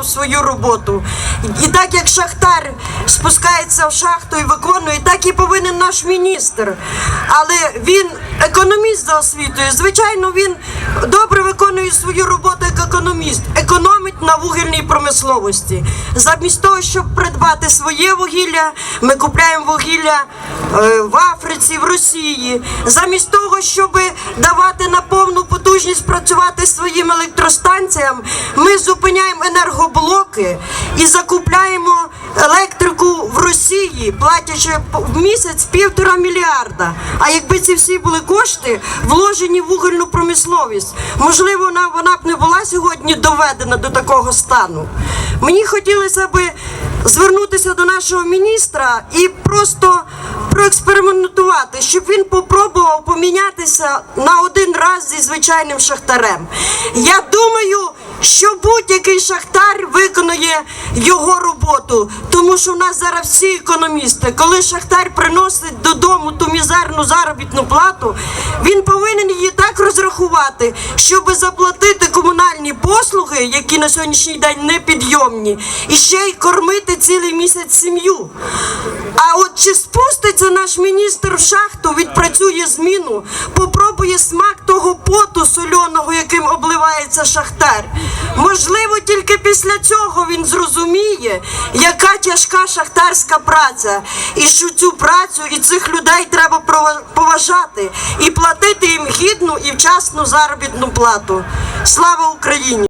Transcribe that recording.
виконував свою роботу. І так як шахтар спускається в шахту і виконує, так і повинен наш міністр. Але він економіст за освітою. Звичайно, він добре виконує свою роботу як економіст, економить на вугільній промисловості. Замість того, щоб придбати своє вугілля, ми купляємо вугілля е, в Африці, в Росії. Замість того, щоб давати на повну потужність працювати своїм електростанціям, ми зупиняємо енергоблоки і закупляємо електрику в Росії, платячи в місяць півтора мільярда. А якби ці всі були кошти вложені в вугільну промисловість, можливо, вона, вона б не була сьогодні доведена до такого стану. Мені хотілося би звернутися до нашого міністра і просто проекспериментувати, щоб він попробував помінятися на один раз зі звичайним шахтарем. Я думаю, що будь-який шахтар виконує його роботу, тому що в нас зараз всі економісти, коли шахтар приносить додому ту мізерну заробітну плату, він повинен її так розрахувати, щоб заплатити комунальні послуги, які на сьогоднішній день непідйомні, і ще й кормити цілий місяць сім'ю. А от чи спуститься наш міністр в шахту, відпрацює зміну, попробує смак того поту сольоного, яким обливається шахтар. Можливо, тільки після цього він зрозуміє, яка тяжка шахтарська праця, і що цю працю і цих людей треба поважати і платити їм гідну і вчасну заробітну плату. Слава Україні!